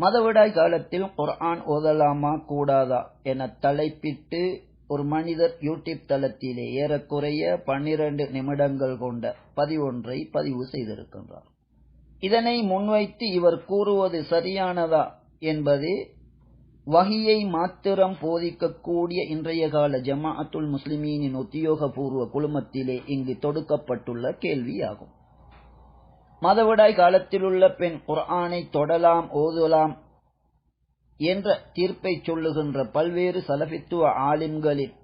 மதவிடாய் காலத்தில் குர்ஆன் ஓதலாமா கூடாதா என தலைப்பிட்டு ஒரு மனிதர் யூடியூப் தளத்திலே ஏறக்குறைய பன்னிரண்டு நிமிடங்கள் கொண்ட பதிவொன்றை பதிவு செய்திருக்கின்றார். இதனை முன்வைத்து இவர் கூறுவது சரியானதா என்பது வகியை மாத்திரம் போதிக்கக்கூடிய இன்றைய கால ஜமாஅத்துல் முஸ்லிமீனின் உத்தியோகபூர்வ குழுமத்திலே இங்கு தொடுக்கப்பட்டுள்ள கேள்வியாகும். மதவிடாய் காலத்திலுள்ள பெண் குர்ஆனை தொடலாம் ஓதலாம் என்ற தீர்ப்பை சொல்லுகின்ற பல்வேறு சலபித்துவ ஆலிம்களின்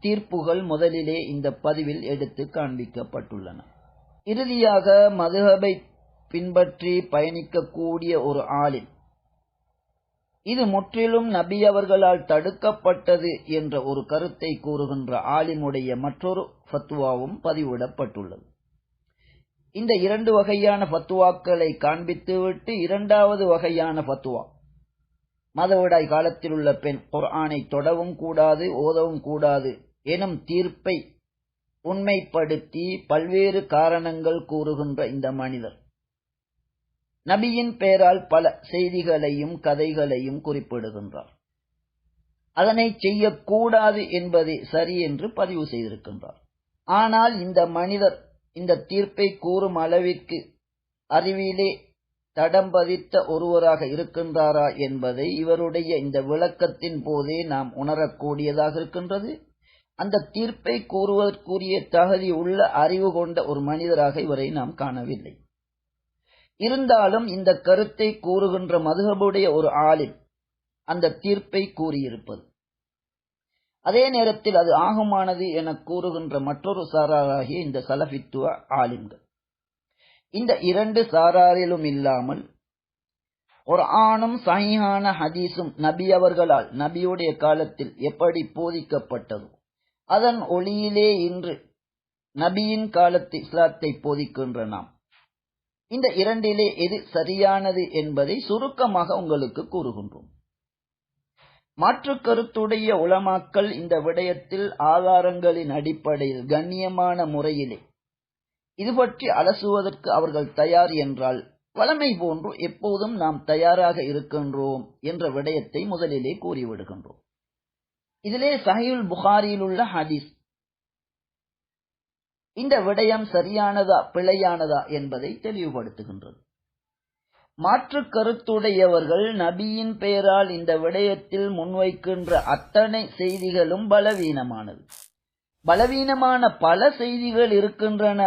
தீர்ப்புகள் முதலிலே இந்த பதிவில் எடுத்து காண்பிக்கப்பட்டுள்ளன. இறுதியாக மதுஹபை பின்பற்றி பயணிக்கக்கூடிய ஒரு ஆலிம் இது முற்றிலும் நபி அவர்களால் தடுக்கப்பட்டது என்ற ஒரு கருத்தை கூறுகின்ற ஆலிமுடைய மற்றொரு ஃபத்துவாவும் பதிவிடப்பட்டுள்ளது. இந்த இரண்டு வகையான பத்துவாக்களை காண்பித்துவிட்டு இரண்டாவது வகையான பத்துவா. மதவிடாய் காலத்தில் உள்ள பெண் குர்ஆனை தொடவும் கூடாது ஓதவும் கூடாது எனும் தீர்ப்பை உண்மைப்படுத்தி பல்வேறு காரணங்கள் கூறுகின்ற இந்த மனிதர். நபியின் பெயரால் பல செய்திகளையும் கதைகளையும் குறிப்பிடுகின்றார். அதனை செய்யக்கூடாது என்பதே சரி என்று பதிவு செய்திருக்கின்றார். ஆனால் இந்த மனிதர் இந்த தீர்ப்பை கூறும் அளவிற்கு அறிவிலே தடம் பதித்த ஒருவராக இருக்கின்றாரா என்பதை இவருடைய இந்த விளக்கத்தின் போதே நாம் உணரக்கூடியதாக இருக்கின்றது. அந்த தீர்ப்பை கூறுவதற்குரிய தகுதி உள்ள அறிவு கொண்ட ஒரு மனிதராக இவரை நாம் காணவில்லை. இருந்தாலும் இந்த கருத்தை கூறுகின்ற மதுகபுடைய ஒரு ஆளில் அந்த தீர்ப்பை கூறியிருப்பது. அதே நேரத்தில் அது ஆகமானது என கூறுகின்ற மற்றொரு சாராராகிய இந்த சலபித்துவ ஆலிம்கள். இந்த இரண்டு சாராரிலும் இல்லாமல் ஒரு ஆணும் சஹிஹான ஹதீஸும் நபி அவர்களால் நபியுடைய காலத்தில் எப்படி போதிக்கப்பட்டதோ அதன் ஒளியிலே இன்று நபியின் காலத்து இஸ்லாத்தை போதிக்கின்ற நாம். இந்த இரண்டிலே எது சரியானது என்பதை சுருக்கமாக உங்களுக்கு கூறுகின்றோம். மாற்று கருத்துடைய உலமாக்கள் இந்த விடயத்தில் ஆதாரங்களின் அடிப்படையில் கண்ணியமான முறையிலே. இது பற்றி அலசுவதற்கு அவர்கள் தயார் என்றால் வளமை போன்று எப்போதும் நாம் தயாராக இருக்கின்றோம் என்ற விடயத்தை முதலிலே கூறிவிடுகின்றோம். இதிலே சஹீல் புகாரியில் உள்ள ஹதீஸ். இந்த விடயம் சரியானதா பிழையானதா என்பதை தெளிவுபடுத்துகின்றது. மாற்று கருத்துடையவர்கள் நபியின் பெயரால் இந்த விடயத்தில் முன்வைக்கின்ற அத்தனை செய்திகளும் பலவீனமானது. பலவீனமான பல செய்திகள் இருக்கின்றன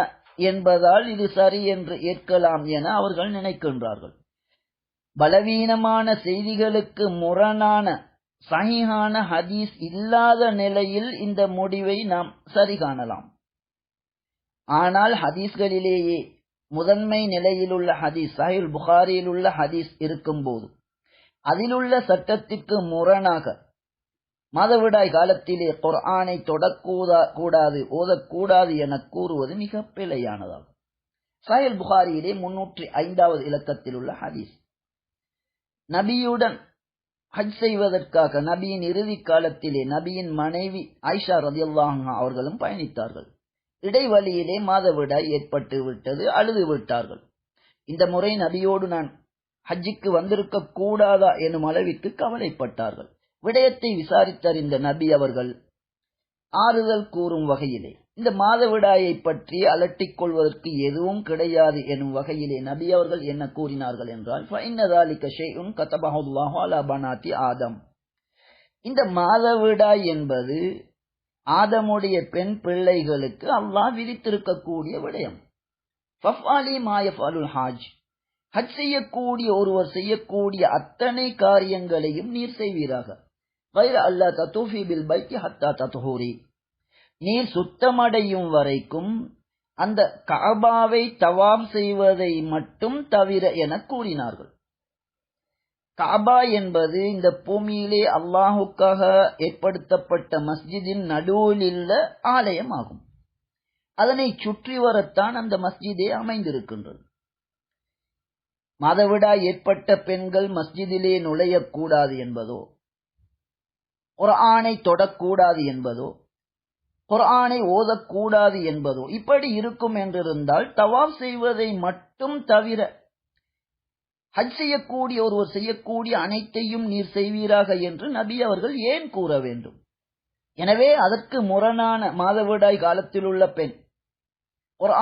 என்பதால் இது சரி என்று ஏற்கலாம் என அவர்கள் நினைக்கின்றார்கள். பலவீனமான செய்திகளுக்கு முரணான சகிஹான ஹதீஸ் இல்லாத நிலையில் இந்த முடிவை நாம் சரி காணலாம். ஆனால் ஹதீஸ்களிலேயே முதன்மை நிலையிலுள்ள ஹதீஸ் சஹில் புகாரியில் உள்ள ஹதீஸ் இருக்கும்போது அதிலுள்ள சட்டத்திற்கு முரணாக மாதவிடாய் காலத்திலே குர்ஆனை தொடக்கூடா கூடாது ஓதக்கூடாது என கூறுவது மிக பிழையானதாகும். சஹில் புகாரியிலே முன்னூற்றி ஐந்தாவது இலக்கத்தில் உள்ள ஹதீஸ். நபியுடன் ஹஜ் செய்வதற்காக நபியின் இறுதி காலத்திலே நபியின் மனைவி ஐஷா ரதியுல்லாஹா அவர்களும் பயணித்தார்கள். இடைவழியிலே மாதவிடாய் ஏற்பட்டு விட்டது அழுது விட்டார்கள். இந்த முறை நபியோடு நான் ஹஜ்ஜிக்கு வந்திருக்க கூடாதா எனும் அளவிற்கு கவலைப்பட்டார்கள். விடயத்தை விசாரித்தறிந்த நபி அவர்கள் ஆறுதல் கூறும் வகையிலே இந்த மாதவிடாயை பற்றி அலட்டிக் கொள்வதற்கு எதுவும் கிடையாது எனும் வகையிலே நபி அவர்கள் என்ன கூறினார்கள் என்றால் ஆதம். இந்த மாதவிடாய் என்பது ஆதமுடைய பெண் பிள்ளைகளுக்கு அல்லாஹ் விதித்திருக்கக்கூடிய விடயம். ஃபஃபாலி ஹாஜ். ஹஜ் செய்யக்கூடிய ஒருவர் செய்யக்கூடிய அத்தனை காரியங்களையும் நீர் செய்வீராக. வைர அல்லா தத்தூஃபி பில் பைத்தி ஹத்தா தத்துஹூரி நீர் சுத்தமடையும் வரைக்கும் அந்த காபாவை தவாம் செய்வதை மட்டும் தவிர என கூறினார்கள். காபா என்பது இந்த பூமியிலே அல்லாஹுக்காக ஏற்படுத்தப்பட்ட மஸ்ஜிதின் நடுவில் உள்ள ஆலயம் ஆகும் அதனை சுற்றி வரத்தான் அந்த மஸ்ஜிதே அமைந்திருக்கின்றது. மதவிடா ஏற்பட்ட பெண்கள் மஸ்ஜிதிலே நுழையக்கூடாது என்பதோ ஒரு ஆணை தொடக்கூடாது என்பதோ குர்ஆனை ஓதக்கூடாது என்பதோ இப்படி இருக்கும் என்றிருந்தால் தவாப் செய்வதை மட்டும் தவிர ஹஜ் செய்யக்கூடிய ஒருவர் செய்யக்கூடிய அனைத்தையும் நீர் செய்வீராக என்று நபி அவர்கள் ஏன் கூற வேண்டும்? எனவே அதற்கு முரணான மாதவிடாய் காலத்தில் உள்ள பெண்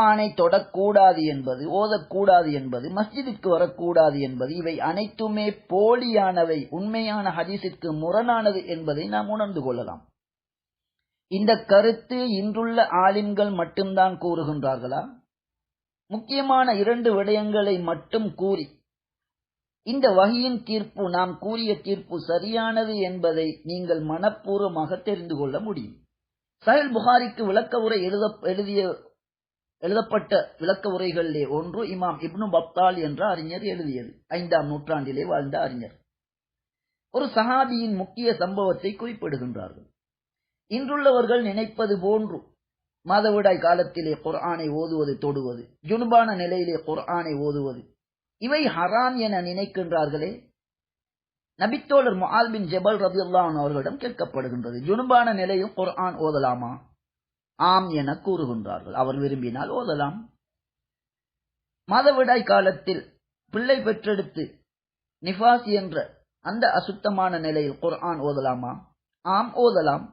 ஆணை தொடக்கூடாது என்பது ஓதக்கூடாது என்பது மஸ்ஜிதிற்கு வரக்கூடாது என்பது இவை அனைத்துமே போலியானவை உண்மையான ஹதீஸிற்கு முரணானது என்பதை நாம் உணர்ந்து கொள்ளலாம். இந்த கருத்து இன்றுள்ள ஆலிம்கள் மட்டும்தான் கூறுகின்றார்களா? முக்கியமான இரண்டு விடயங்களை மட்டும் கூறி இந்த வகையின் தீர்ப்பு நாம் கூறிய தீர்ப்பு சரியானது என்பதை நீங்கள் மனப்பூர்வமாக தெரிந்து கொள்ள முடியும். சயல் புகாரிக்கு விளக்க உரை எழுத எழுதிய எழுதப்பட்ட விளக்க உரைகளிலே ஒன்று இமாம் இப்னு பப்தால் என்ற அறிஞர் எழுதியது. ஐந்தாம் நூற்றாண்டிலே வாழ்ந்த அறிஞர். ஒரு சஹாபியின் முக்கிய சம்பவத்தை குறிப்பிடுகின்றார்கள். இன்றுள்ளவர்கள் நினைப்பது போன்று மாதவிடாய் காலத்திலே குர்ஆனை ஓதுவது தொடுவது ஜுனுபான நிலையிலே குர்ஆனை ஓதுவது இவை ஹராம் என நினைக்கின்றார்களே? நபித்தோழர் முஹால் பின் ஜெபல் ரபியுல்லான் அவர்களிடம் கேட்கப்படுகின்றது. ஜுனுபான நிலையும் குர்ஆன் ஓதலாமா? ஆம் என கூறுகின்றார்கள். அவர் விரும்பினால் ஓதலாம். மாதவிடாய் காலத்தில் பிள்ளை பெற்றெடுத்து நிஃபாஸ் என்ற அந்த அசுத்தமான நிலையில் குர்ஆன் ஓதலாமா? ஆம் ஓதலாம்.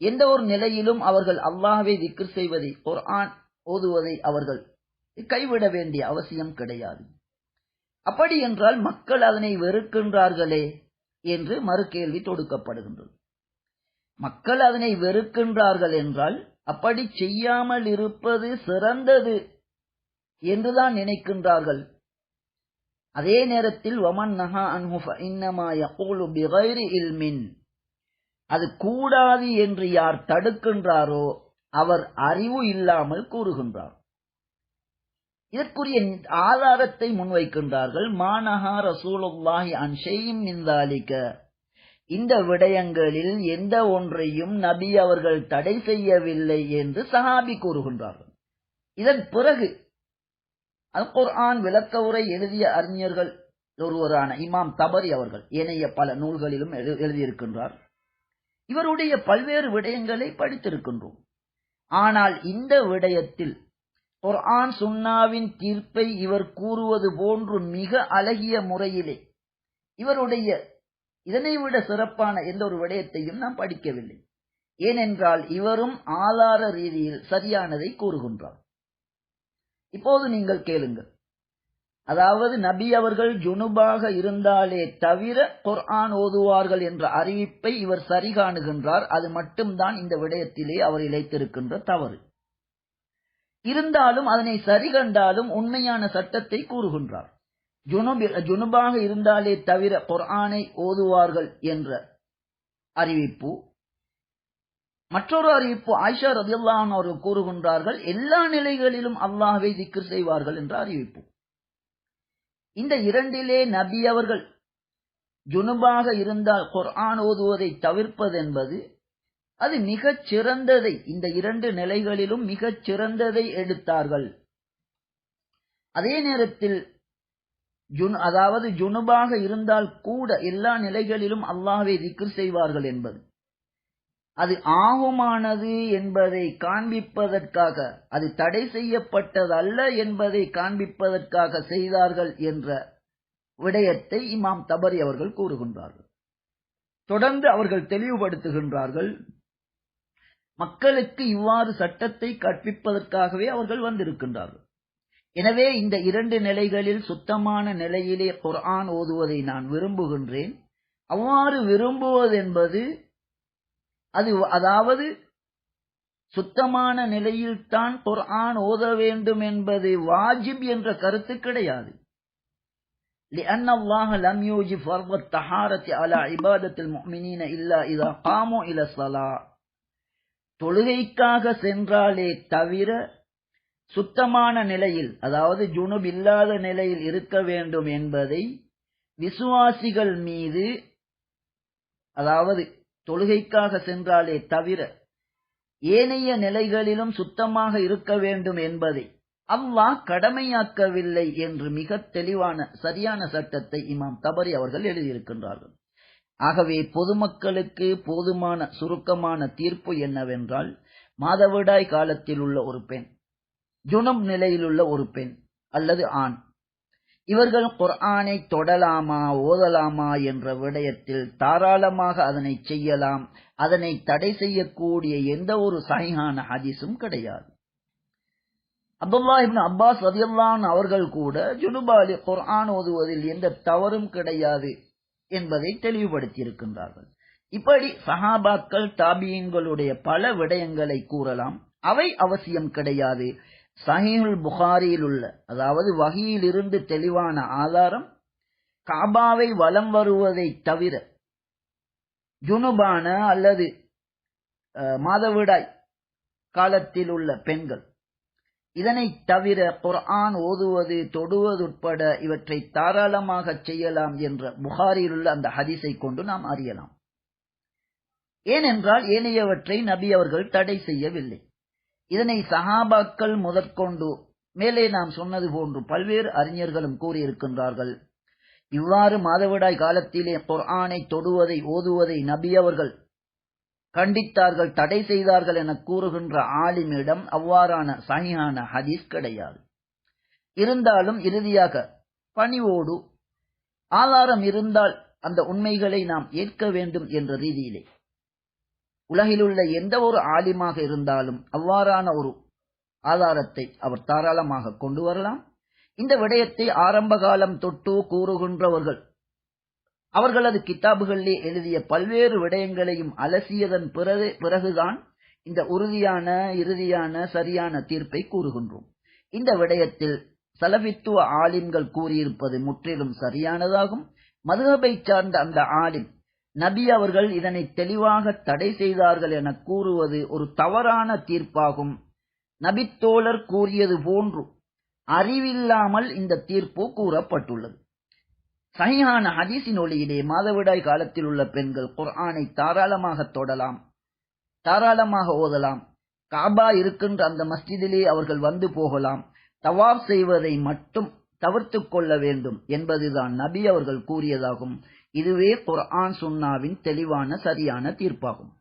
எந்த ஒரு நிலையிலும் அவர்கள் அல்லாஹ்வை திக்ர் செய்வதை குர்ஆன் ஓதுவதை அவர்கள் கைவிட வேண்டிய அவசியம் கிடையாது. அப்படி என்றால் மக்கள் அதனை வெறுக்கின்றார்களே என்று மறுகேள்வி தொடுக்கப்படுகின்றது. மக்கள் அதனை வெறுக்கின்றார்கள் என்றால் அப்படி செய்யாமல் இருப்பது சிறந்தது என்றுதான் நினைக்கின்றார்கள். அதே நேரத்தில் வமன் நஹா அன்ஹு இன்னமா இல்மின். அது கூடாது என்று யார் தடுக்கின்றாரோ அவர் அறிவு இல்லாமல் கூறுகின்றார். இதற்குரிய ஆதாரத்தை முன்வைக்கின்றார்கள். மானஹா ரசூலுல்லாஹி அன் ஷெய்யும் மின்தாலிக்க இந்த விடயங்களில் எந்த ஒன்றையும் நபி அவர்கள் தடை செய்யவில்லை என்று சஹாபி கூறுகின்றார்கள். இதன் பிறகு அல் குர்ஆன் விளக்க உரை எழுதிய அறிஞர்கள் ஒருவரான இமாம் தபரி அவர்கள் ஏனைய பல நூல்களிலும் எழுதியிருக்கின்றார். இவருடைய பல்வேறு விடயங்களை படித்திருக்கின்றோம். ஆனால் இந்த விடயத்தில் குர்ஆன் சுன்னாவின் தீர்ப்பை இவர் கூறுவது போன்று மிக அழகிய முறையிலே இவருடைய இதனை விட சிறப்பான எந்த ஒரு விடயத்தையும் நாம் படிக்கவில்லை. ஏனென்றால் இவரும் ஆதார ரீதியில் சரியானதை கூறுகின்றார். இப்போது நீங்கள் கேளுங்கள். அதாவது நபி அவர்கள் ஜுனுபாக இருந்தாலே தவிர குர்ஆன் ஓதுவார்கள் என்ற அறிவிப்பை இவர் சரி காணுகின்றார். அது மட்டும்தான் இந்த விடயத்திலே அவர் இழைத்திருக்கின்ற தவறு. இருந்தாலும் அதனை சரி கண்டாலும் உண்மையான சட்டத்தை கூறுகின்றார். ஜுனுபாக இருந்தாலே தவிர குர்ஆனை ஓதுவார்கள் என்ற அறிவிப்பு. மற்றொரு அறிவிப்பு ஆயிஷா ரதியுல்லான் அவர்கள் கூறுகின்றார்கள் எல்லா நிலைகளிலும் அல்லாஹை திக்ர் செய்வார்கள் என்ற அறிவிப்பு. இந்த இரண்டிலே நபி அவர்கள் ஜுனுபாக இருந்தால் குர்ஆன் ஓதுவதை தவிர்ப்பது என்பது அது மிகச் சிறந்ததை இந்த இரண்டு நிலைகளிலும் மிகச் சிறந்ததை எடுத்தார்கள். அதே நேரத்தில் அதாவது ஜுனுபாக இருந்தால் கூட எல்லா நிலைகளிலும் அல்லாஹ்வை திக்ர் செய்வார்கள் என்பது. அது ஆகுமானது என்பதை காண்பிப்பதற்காக அது தடை செய்யப்பட்டதல்ல என்பதை காண்பிப்பதற்காக செய்தார்கள் என்ற விடயத்தை இமாம் தபரி அவர்கள் கூறுகின்றார்கள். தொடர்ந்து அவர்கள் தெளிவுபடுத்துகின்றார்கள். மக்களுக்கு இவ்வாறு சட்டத்தை கற்பிப்பதற்காகவே அவர்கள் வந்திருக்கின்றார்கள் எனவே இந்த இரண்டு நிலைகளில் சுத்தமான நிலையிலே குர்ஆன் ஓதுவதை நான் விரும்புகின்றேன் அவ்வாறு விரும்புவது என்பது அது அதாவது சுத்தமான நிலையில்தான் குர்ஆன் ஓத வேண்டும் என்பது வாஜிப் என்ற கருத்து கிடையாது لأن الله لم يوجب فرض الطهارة على عبادة المؤمنين إلا إذا قاموا إلى الصلاة தொழுகைக்காக சென்றாலே தவிர சுத்தமான நிலையில் அதாவது ஜுனுப் இல்லாத நிலையில் இருக்க வேண்டும் என்பதை விசுவாசிகள் மீது அதாவது தொழுகைக்காக சென்றாலே தவிர ஏனைய நிலைகளிலும் சுத்தமாக இருக்க வேண்டும் என்பதை அல்லாஹ் கடமையாக்கவில்லை என்று மிக தெளிவான சரியான சட்டத்தை இமாம் தபரி அவர்கள் எழுதியிருக்கின்றார்கள். ஆகவே பொதுமக்களுக்கு போதுமான சுருக்கமான தீர்ப்பு என்னவென்றால் மாதவிடாய் காலத்தில் உள்ள ஒரு பெண் ஜுனம் நிலையிலுள்ள ஒரு பெண் அல்லது ஆண் இவர்கள் குர்ஆனை தொடலாமா ஓதலாமா என்ற விடயத்தில் தாராளமாக அதனை செய்யலாம் அதனை தடை செய்யக்கூடிய எந்த ஒரு சஹீஹான ஹதீஸும் கிடையாது. அப்துல்லா இப்னு அப்பாஸ் ரதியல்லான் அவர்கள் கூட ஜுனுபாலி குர்ஆன் ஓதுவதில் எந்த தவறும் கிடையாது. என்பதை தெளிவுபடுத்தியிருக்கின்றார்கள். இப்படி சஹாபாக்கள் தாபியங்களுடைய பல விடயங்களை கூறலாம். அவை அவசியம் கிடையாது. சஹீல் புகாரியில் உள்ள அதாவது வகையிலிருந்து தெளிவான ஆதாரம் காபாவை வலம் வருவதை தவிர ஜுனுபான அல்லது மாதவிடாய் காலத்தில் உள்ள பெண்கள் இதனை தவிர குர்ஆன் ஓதுவது தொடுவது உட்பட இவற்றை தாராளமாக செய்யலாம் என்ற புகாரில் உள்ள அந்த ஹதீஸை கொண்டு நாம் அறியலாம். ஏனென்றால் ஏனையவற்றை நபி அவர்கள் தடை செய்யவில்லை. இதனை சஹாபாக்கள் முதற்கொண்டு மேலே நாம் சொன்னது போன்று பல்வேறு அறிஞர்களும் கூறியிருக்கின்றார்கள். இவ்வாறு மாதவிடாய் காலத்திலே குர்ஆனை தொடுவதை ஓதுவதை நபி அவர்கள் கண்டித்தார்கள் தடை செய்தார்கள் என கூறுகின்ற ஆலிமிடம் அவ்வாறான சனியான ஹதீஸ் கிடையாது. இருந்தாலும் இறுதியாக பணிவோடு ஆதாரம் இருந்தால் அந்த உண்மைகளை நாம் ஏற்க வேண்டும் என்ற ரீதியிலே. உலகிலுள்ள எந்த ஒரு ஆலிமாக இருந்தாலும் அவ்வாறான ஒரு ஆதாரத்தை அவர் தாராளமாக கொண்டு வரலாம். இந்த விடயத்தை ஆரம்ப காலம் தொட்டு கூறுகின்றவர்கள் அவர்களது கித்தாபுகளிலே எழுதிய பல்வேறு விடயங்களையும் அலசியதன் பிறகு பிறகுதான் இந்த உறுதியான இறுதியான சரியான தீர்ப்பை கூறுகின்றோம். இந்த விடயத்தில் சலபித்துவ ஆலிம்கள் கூறியிருப்பது முற்றிலும் சரியானதாகும். மதுகபை சார்ந்த அந்த ஆலிம் நபி அவர்கள் இதனை தெளிவாக தடை செய்தார்கள் என கூறுவது ஒரு தவறான தீர்ப்பாகும். நபித்தோழர் கூறியது போன்று அறிவில்லாமல் இந்த தீர்ப்பு கூறப்பட்டுள்ளது. சஹிஹான ஹதீஸின் ஒளியிலே மாதவிடாய் காலத்தில் உள்ள பெண்கள் குர்ஆனை தாராளமாக தொடலாம். தாராளமாக ஓதலாம். காபா இருக்கின்ற அந்த மஸ்ஜிதிலே அவர்கள் வந்து போகலாம். தவாப் செய்வதை மட்டும் தவிர்த்து கொள்ள வேண்டும் என்பதுதான் நபி அவர்கள் கூறியதாகும். இதுவே குர்ஆன் சுன்னாவின் தெளிவான சரியான தீர்ப்பாகும்.